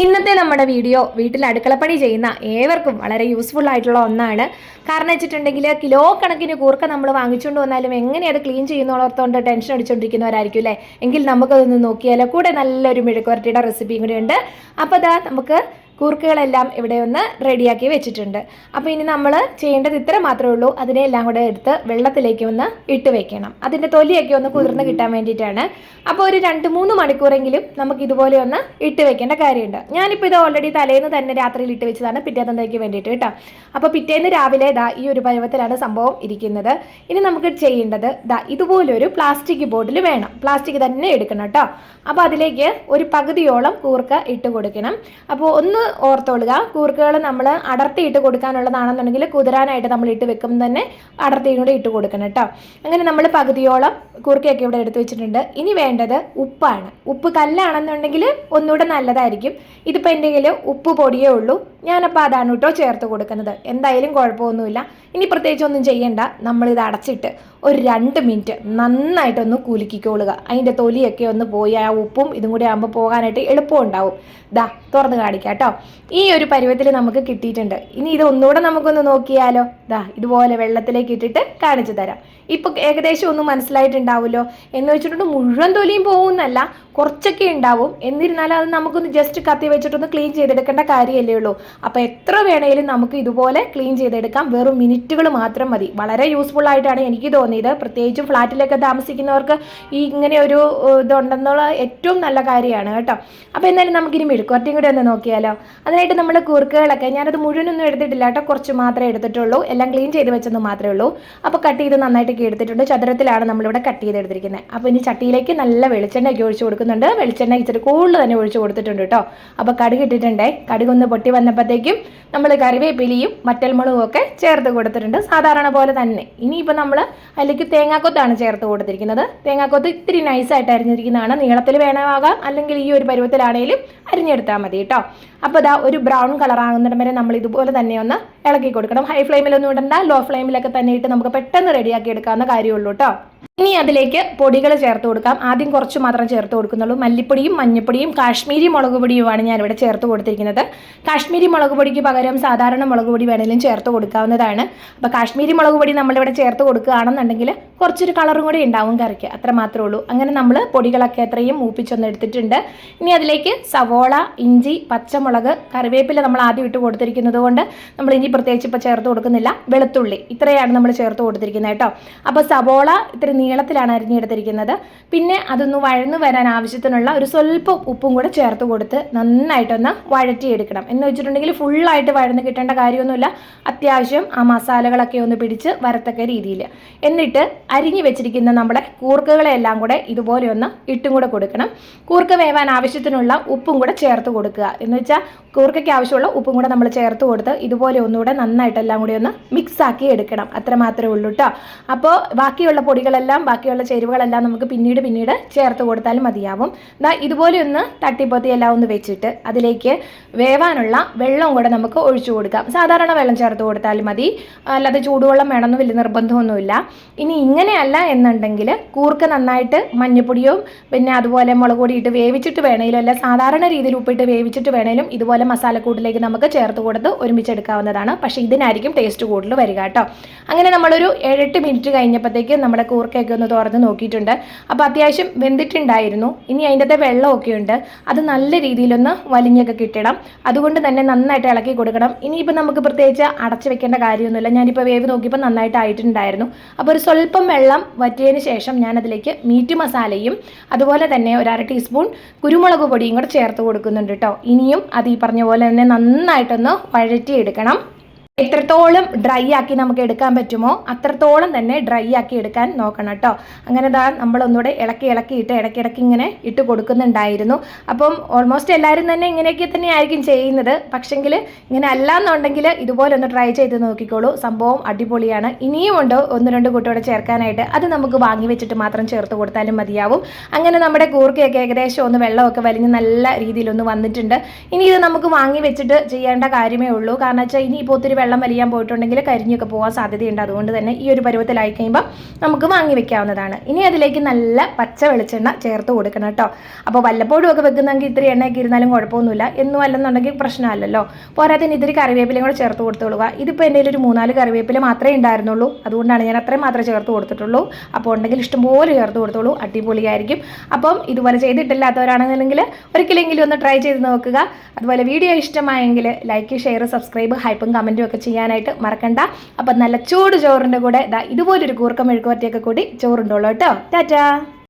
ഇന്നത്തെ നമ്മുടെ വീഡിയോ വീട്ടിൽ അടുക്കളപ്പണി ചെയ്യുന്ന ഏവർക്കും വളരെ യൂസ്ഫുൾ ആയിട്ടുള്ള ഒന്നാണ്. കാരണം വെച്ചിട്ടുണ്ടെങ്കിൽ കിലോ കണക്കിന് കൂർക്ക നമ്മൾ വാങ്ങിച്ചുകൊണ്ട് വന്നാലും എങ്ങനെ അത് ക്ലീൻ ചെയ്യുന്നോർത്തോണ്ട് ടെൻഷൻ അടിച്ചുകൊണ്ടിരിക്കുന്നവരായിരിക്കും അല്ലേ? എങ്കിൽ നമുക്കതൊന്ന് നോക്കിയാലോ കൂടെ നല്ലൊരു മെഴുക്കുവരട്ടിയുടെ റെസിപ്പിയും കൂടി ഉണ്ട്. അപ്പോൾ അതാ നമുക്ക് കൂർക്കകളെല്ലാം ഇവിടെ ഒന്ന് റെഡിയാക്കി വെച്ചിട്ടുണ്ട്. അപ്പോൾ ഇനി നമ്മൾ ചെയ്യേണ്ടത് ഇത്ര മാത്രമേ ഉള്ളൂ. അതിനെ എല്ലാം കൂടെ എടുത്ത് വെള്ളത്തിലേക്ക് ഒന്ന് ഇട്ട് വെക്കണം. അതിന്റെ തൊലിയൊക്കെ ഒന്ന് കുതിർന്ന് കിട്ടാൻ വേണ്ടിയിട്ടാണ്. അപ്പോൾ ഒരു രണ്ട് മൂന്ന് മണിക്കൂറെങ്കിലും നമുക്ക് ഇതുപോലെ ഒന്ന് ഇട്ട് വെക്കേണ്ട കാര്യമുണ്ട്. ഞാനിപ്പോൾ ഇത് ഓൾറെഡി തലേന്ന് തന്നെ രാത്രിയിൽ ഇട്ട് വെച്ചതാണ്. പിറ്റേന്നത്തേക്ക് വേണ്ടിയിട്ട് കേട്ടോ. അപ്പോൾ പിറ്റേന്ന് രാവിലെ ഇതാ ഈ ഒരു പരുവത്തിലാണ് സംഭവം ഇരിക്കുന്നത്. ഇനി നമുക്ക് ചെയ്യേണ്ടത് ഇതാ ഇതുപോലൊരു പ്ലാസ്റ്റിക് ബോട്ടിൽ വേണം. പ്ലാസ്റ്റിക് തന്നെ എടുക്കണം കേട്ടോ. അപ്പോൾ അതിലേക്ക് ഒരു പകുതിയോളം കൂർക്ക ഇട്ട് കൊടുക്കണം. അപ്പോൾ ഒന്ന് ഓർത്തോളുക. കൂർക്കകൾ നമ്മൾ അടർത്തിയിട്ട് കൊടുക്കാനുള്ളതാണെന്നുണ്ടെങ്കിൽ കുതിരാനായിട്ട് നമ്മൾ ഇട്ട് വെക്കുമ്പോൾ തന്നെ അടർത്തിയും കൂടെ ഇട്ട് കൊടുക്കണം കേട്ടോ. അങ്ങനെ നമ്മൾ പകുതിയോളം കൂർക്കയൊക്കെ ഇവിടെ എടുത്ത് വെച്ചിട്ടുണ്ട്. ഇനി വേണ്ടത് ഉപ്പാണ്. ഉപ്പ് കല്ലാണെന്നുണ്ടെങ്കിൽ ഒന്നുകൂടെ നല്ലതായിരിക്കും. ഇതിപ്പോൾ എന്റെ കയ്യിൽ ഉപ്പ് പൊടിയേ ഉള്ളൂ. ഞാനപ്പോൾ അതാണ് കേട്ടോ ചേർത്ത് കൊടുക്കുന്നത്. എന്തായാലും കുഴപ്പമൊന്നുമില്ല. ഇനി പ്രത്യേകിച്ച് ഒന്നും ചെയ്യണ്ട. നമ്മളിത് അടച്ചിട്ട് ഒരു രണ്ട് മിനിറ്റ് നന്നായിട്ടൊന്ന് കുലുക്കിക്കൊള്ളുക അതിന്റെ തൊലിയൊക്കെ ഒന്ന് പോയി ആ ഉപ്പും ഇതും കൂടി ആകുമ്പോൾ പോകാനായിട്ട് എളുപ്പമുണ്ടാവും ദാ തുറന്ന് കാണിക്കാം കേട്ടോ ഈ ഒരു പരുവത്തിൽ നമുക്ക് കിട്ടിയിട്ടുണ്ട്. ഇനി ഇത് ഒന്നുകൂടെ നമുക്കൊന്ന് നോക്കിയാലോ? ദാ ഇതുപോലെ വെള്ളത്തിലേക്ക് ഇട്ടിട്ട് കാണിച്ചു തരാം. ഇപ്പൊ ഏകദേശം ഒന്നും മനസ്സിലായിട്ടുണ്ടാവുമല്ലോ? എന്ന് വെച്ചിട്ടുണ്ട് മുഴുവൻ തൊലിയും പോകുന്നല്ല കുറച്ചൊക്കെ ഉണ്ടാവും. എന്നിരുന്നാലും അത് നമുക്കൊന്ന് ജസ്റ്റ് കത്തി വെച്ചിട്ടൊന്ന് ക്ലീൻ ചെയ്തെടുക്കേണ്ട കാര്യമല്ലേ ഉള്ളൂ. അപ്പോൾ എത്ര വേണേലും നമുക്ക് ഇതുപോലെ ക്ലീൻ ചെയ്തെടുക്കാം. വെറും മിനിറ്റുകൾ മാത്രം മതി. വളരെ യൂസ്ഫുൾ ആയിട്ടാണ് എനിക്ക് തോന്നിയത്. പ്രത്യേകിച്ചും ഫ്ലാറ്റിലൊക്കെ താമസിക്കുന്നവർക്ക് ഈ ഇങ്ങനെ ഒരു ഇതുണ്ടെന്നുള്ള ഏറ്റവും നല്ല കാര്യമാണ് കേട്ടോ. അപ്പോൾ എന്നാലും നമുക്കിനി മെഴുക്കുവരട്ടിയും കൂടി ഒന്ന് നോക്കിയാലോ. അതിനായിട്ട് നമ്മൾ കുറുക്കുകളൊക്കെ ഞാനത് മുഴുവനൊന്നും എടുത്തിട്ടില്ല കേട്ടോ. കുറച്ച് മാത്രമേ എടുത്തിട്ടുള്ളൂ. എല്ലാം ക്ലീൻ ചെയ്ത് വെച്ചെന്ന് മാത്രമേ ഉള്ളൂ. അപ്പോൾ കട്ട് ചെയ്ത് നന്നായിട്ടൊക്കെ എടുത്തിട്ടുണ്ട്. ചതുരത്തിലാണ് നമ്മളിവിടെ കട്ട് ചെയ്ത് എടുത്തിരിക്കുന്നത് അപ്പോൾ ഇനി ചട്ടിയിലേക്ക് നല്ല വെളിച്ചെണ്ണയൊക്കെ ഒഴിച്ച് കൊടുക്കുന്നുണ്ട്. വെളിച്ചെണ്ണ ഇച്ചിരി കൂടുതൽ തന്നെ ഒഴിച്ച് കൊടുത്തിട്ടുണ്ട് കേട്ടോ. അപ്പോൾ കടുക് ഇട്ടിട്ടുണ്ടേ. കടുക് ഒന്ന് പൊട്ടി വന്നപ്പോഴത്തേക്കും നമ്മൾ കറിവേപ്പിലിയും മറ്റൽമുളകും ഒക്കെ ചേർത്ത് കൊടുത്തിട്ടുണ്ട്. സാധാരണ പോലെ തന്നെ. ഇനിയിപ്പോൾ നമ്മൾ അതിലേക്ക് തേങ്ങാക്കൊത്താണ് ചേർത്ത് കൊടുത്തിരിക്കുന്നത്. തേങ്ങാക്കൊത്ത് ഇത്തിരി നൈസായിട്ട് അരിഞ്ഞിരിക്കുന്നതാണ്. നീളത്തിൽ വേണമാകാം. അല്ലെങ്കിൽ ഈ ഒരു പരുവത്തിലാണെങ്കിലും അരിഞ്ഞെടുത്താൽ മതി കേട്ടോ അപ്പോൾ ഇതാ ഒരു ബ്രൗൺ കളർ ആകുന്നിടം വരെ നമ്മൾ ഇതുപോലെ തന്നെ ഒന്ന് ഇളക്കി കൊടുക്കണം. ഹൈ ഫ്ലെയിമിലൊന്നും ഇടണ്ട. ലോ ഫ്ലെയിമിലൊക്കെ തന്നെ ഇട്ട് നമുക്ക് പെട്ടെന്ന് റെഡിയാക്കി എടുക്കാവുന്ന കാര്യമുള്ളൂ കേട്ടോ ഇനി അതിലേക്ക് പൊടികൾ ചേർത്ത് കൊടുക്കാം. ആദ്യം കുറച്ച് മാത്രം ചേർത്ത് കൊടുക്കുന്നുള്ളൂ. മല്ലിപ്പൊടിയും മഞ്ഞപ്പൊടിയും കാശ്മീരി മുളക് പൊടിയുമാണ് ഞാനിവിടെ ചേർത്ത് കൊടുത്തിരിക്കുന്നത്. കാശ്മീരി മുളക് പൊടിക്ക് പകരം സാധാരണ മുളക് പൊടി വേണമെങ്കിലും ചേർത്ത് കൊടുക്കാവുന്നതാണ്. അപ്പോൾ കാശ്മീരി മുളക് പൊടി നമ്മളിവിടെ ചേർത്ത് കൊടുക്കുകയാണെന്നുണ്ടെങ്കിൽ കുറച്ചൊരു കളറും കൂടി ഉണ്ടാവും കറിക്ക്. അത്ര മാത്രമേ ഉള്ളൂ. അങ്ങനെ നമ്മൾ പൊടികളൊക്കെ അത്രയും മൂപ്പിച്ചൊന്ന് എടുത്തിട്ടുണ്ട്. ഇനി അതിലേക്ക് സവോള ഇഞ്ചി പച്ചമുളക് കറിവേപ്പില നമ്മൾ ആദ്യം ഇട്ട് കൊടുത്തിരിക്കുന്നത് കൊണ്ട് നമ്മൾ ഇനി പ്രത്യേകിച്ച് ഇപ്പോൾ ചേർത്ത് കൊടുക്കുന്നില്ല. വെളുത്തുള്ളി. ഇത്രയാണ് നമ്മൾ ചേർത്ത് കൊടുത്തിരിക്കുന്നത് കേട്ടോ. അപ്പോൾ സവോള ഇത്ര നീളത്തിലാണ് അരിഞ്ഞെടുത്തിരിക്കുന്നത്. പിന്നെ അതൊന്ന് വഴന്ന് വരാൻ ആവശ്യത്തിനുള്ള ഒരു സ്വല്പം ഉപ്പും കൂടെ ചേർത്ത് കൊടുത്ത് നന്നായിട്ടൊന്ന് വഴറ്റിയെടുക്കണം. എന്ന് വെച്ചിട്ടുണ്ടെങ്കിൽ ഫുള്ളായിട്ട് വഴന്ന് കിട്ടേണ്ട കാര്യമൊന്നുമില്ല. അത്യാവശ്യം ആ മസാലകളൊക്കെ ഒന്ന് പിടിച്ച് വരത്തക്ക രീതിയിൽ. എന്നിട്ട് അരിഞ്ഞു വെച്ചിരിക്കുന്ന നമ്മുടെ കൂർക്കകളെല്ലാം കൂടെ ഇതുപോലെ ഒന്ന് ഇട്ടും കൂടെ കൊടുക്കണം. കൂർക്ക വേവാൻ ആവശ്യത്തിനുള്ള ഉപ്പും കൂടെ ചേർത്ത് കൊടുക്കുക. എന്ന് വെച്ചാൽ കൂർക്കയ്ക്ക് ആവശ്യമുള്ള ഉപ്പും കൂടെ നമ്മൾ ചേർത്ത് കൊടുത്ത് ഇതുപോലെ ഒന്നുകൂടെ നന്നായിട്ട് എല്ലാം കൂടി ഒന്ന് മിക്സ് ആക്കി എടുക്കണം. അത്ര മാത്രമേ ഉള്ളൂ കേട്ടോ അപ്പോൾ ബാക്കിയുള്ള പൊടികളെല്ലാം ബാക്കിയുള്ള ചേരുവകളെല്ലാം നമുക്ക് പിന്നീട് പിന്നീട് ചേർത്ത് കൊടുത്താലും മതിയാവും. ദാ ഇതുപോലെ ഒന്ന് തട്ടിപ്പൊത്തി എല്ലാം ഒന്ന് വെച്ചിട്ട് അതിലേക്ക് വേവാനുള്ള വെള്ളം കൂടെ നമുക്ക് ഒഴിച്ചു കൊടുക്കാം. സാധാരണ വെള്ളം ചേർത്ത് കൊടുത്താലും മതി. അല്ലാതെ ചൂടുവെള്ളം വേണമെന്ന് വലിയ നിർബന്ധമൊന്നുമില്ല. ഇനി ഇങ്ങനെയല്ല എന്നുണ്ടെങ്കിൽ കൂർക്ക നന്നായിട്ട് മഞ്ഞപ്പൊടിയും പിന്നെ അതുപോലെ മുളക് പൊടി ഇട്ട് വേവിച്ചിട്ട് വേണേലും അല്ല സാധാരണ രീതിയിൽ ഉപ്പിട്ട് വേവിച്ചിട്ട് വേണേലും ഇതുപോലെ മസാലക്കൂട്ടിലേക്ക് നമുക്ക് ചേർത്ത് കൊടുത്ത് ഒരുമിച്ചെടുക്കാവുന്നതാണ്. പക്ഷേ ഇതിനായിരിക്കും ടേസ്റ്റ് കൂടുതൽ വരിക കേട്ടോ. അങ്ങനെ നമ്മളൊരു ഏഴെട്ട് മിനിറ്റ് കഴിഞ്ഞപ്പോഴത്തേക്ക് നമ്മുടെ കൂർക്കയൊക്കെ ഒന്ന് തുറന്ന് നോക്കിയിട്ടുണ്ട്. അപ്പോൾ അത്യാവശ്യം വെന്തിട്ടുണ്ടായിരുന്നു. ഇനി അതിന്റെ വെള്ളമൊക്കെ ഉണ്ട്. അത് നല്ല രീതിയിലൊന്ന് വലിഞ്ഞൊക്കെ കിട്ടണം. അതുകൊണ്ട് തന്നെ നന്നായിട്ട് ഇളക്കി കൊടുക്കണം. ഇനിയിപ്പോൾ നമുക്ക് പ്രത്യേകിച്ച് അടച്ചു വെക്കേണ്ട കാര്യമൊന്നുമില്ല. ഞാനിപ്പോൾ വേവ് നോക്കിയപ്പോൾ നന്നായിട്ട് ആയിട്ടുണ്ടായിരുന്നു അപ്പോൾ ഒരു സ്വല്പം വെള്ളം വറ്റിയതിന് ശേഷം ഞാനതിലേക്ക് മീറ്റ് മസാലയും അതുപോലെ തന്നെ ഒരു അര ടീസ്പൂൺ കുരുമുളക് പൊടിയും കൂടെ ചേർത്ത് കൊടുക്കുന്നുണ്ട് കേട്ടോ ഇനിയും അത് ഈ പറഞ്ഞ പോലെ തന്നെ നന്നായിട്ടൊന്ന് വഴറ്റിയെടുക്കണം. എത്രത്തോളം ഡ്രൈ ആക്കി നമുക്ക് എടുക്കാൻ പറ്റുമോ അത്രത്തോളം തന്നെ ഡ്രൈ ആക്കി എടുക്കാൻ നോക്കണം കേട്ടോ അങ്ങനെ ദാ നമ്മളൊന്നുകൂടെ ഇളക്കി ഇളക്കി ഇട്ട് ഇടയ്ക്കിടയ്ക്ക് ഇങ്ങനെ ഇട്ട് കൊടുക്കുന്നുണ്ടായിരുന്നു. അപ്പം ഓൾമോസ്റ്റ് എല്ലാവരും തന്നെ ഇങ്ങനെയൊക്കെ തന്നെ ആയിരിക്കും ചെയ്യുന്നത്. പക്ഷെങ്കിൽ ഇങ്ങനെ അല്ല എന്നുണ്ടെങ്കിൽ ഇതുപോലെ ഒന്ന് ട്രൈ ചെയ്ത് നോക്കിക്കോളൂ. സംഭവം അടിപൊളിയാണ്. ഇനിയും ഉണ്ട് ഒന്ന് രണ്ട് കൂട്ടോടെ ചേർക്കാനായിട്ട്. അത് നമുക്ക് വാങ്ങി വെച്ചിട്ട് മാത്രം ചേർത്ത് കൊടുത്താലും മതിയാവും. അങ്ങനെ നമ്മുടെ കൂർക്കയൊക്കെ ഏകദേശം ഒന്ന് വെള്ളമൊക്കെ വലിഞ്ഞ് നല്ല രീതിയിലൊന്ന് വന്നിട്ടുണ്ട്. ഇനി ഇത് നമുക്ക് വാങ്ങി വെച്ചിട്ട് ചെയ്യേണ്ട കാര്യമേ ഉള്ളൂ. കാരണം വെച്ചാൽ ഇനിയിപ്പോൾ ഒത്തിരി വെള്ളം വലിയാൻ പോയിട്ടുണ്ടെങ്കിൽ കരിഞ്ഞൊക്കെ പോകാൻ സാധ്യതയുണ്ട്. അതുകൊണ്ട് തന്നെ ഈ ഒരു പരുവത്തിലായി കഴിയുമ്പോൾ നമുക്ക് വാങ്ങി വെക്കാവുന്നതാണ്. ഇനി അതിലേക്ക് നല്ല പച്ച വെളിച്ചെണ്ണ ചേർത്ത് കൊടുക്കണം കേട്ടോ. അപ്പോൾ വല്ലപ്പോഴും ഒക്കെ വെക്കുന്നെങ്കിൽ ഇത്തിരി എണ്ണയൊക്കെ ഇരുന്നാലും കുഴപ്പമൊന്നുമില്ല. എന്നും അല്ലെന്നുണ്ടെങ്കിൽ പ്രശ്നമല്ലല്ലോ. പോരാത്തിന് ഇത്തിരി കറിവേപ്പിലയും കൂടെ ചേർത്ത് കൊടുത്തോളുക. ഇതിപ്പോൾ എന്റെ ഒരു മൂന്നാൽ കറിവേപ്പില മാത്രമേ ഉണ്ടായിരുന്നുള്ളൂ. അതുകൊണ്ടാണ് ഞാൻ അത്രയും മാത്രമേ ചേർത്ത് കൊടുത്തിട്ടുള്ളൂ. അപ്പോൾ ഉണ്ടെങ്കിൽ ഇഷ്ടംപോലെ ചേർത്ത് കൊടുത്തോളൂ. അടിപൊളിയായിരിക്കും. അപ്പം ഇതുപോലെ ചെയ്തിട്ടില്ലാത്തവരാണെന്നുണ്ടെങ്കിൽ ഒരിക്കലെങ്കിലും ഒന്ന് ട്രൈ ചെയ്ത് നോക്കുക. അതുപോലെ വീഡിയോ ഇഷ്ടമായെങ്കിൽ ലൈക്ക് ഷെയർ സബ്സ്ക്രൈബ് ഹൈപ്പും കമന്റും ഒക്കെ ചെയ്യാനായിട്ട് മറക്കണ്ട. അപ്പം നല്ല ചൂട് ചോറിന്റെ കൂടെ ഇതാ ഇതുപോലൊരു കൂർക്കം മെഴുക്കുവരട്ടിയൊക്കെ കൂടി ചോറുണ്ടോളൂ കേട്ടോ. ടാറ്റാ.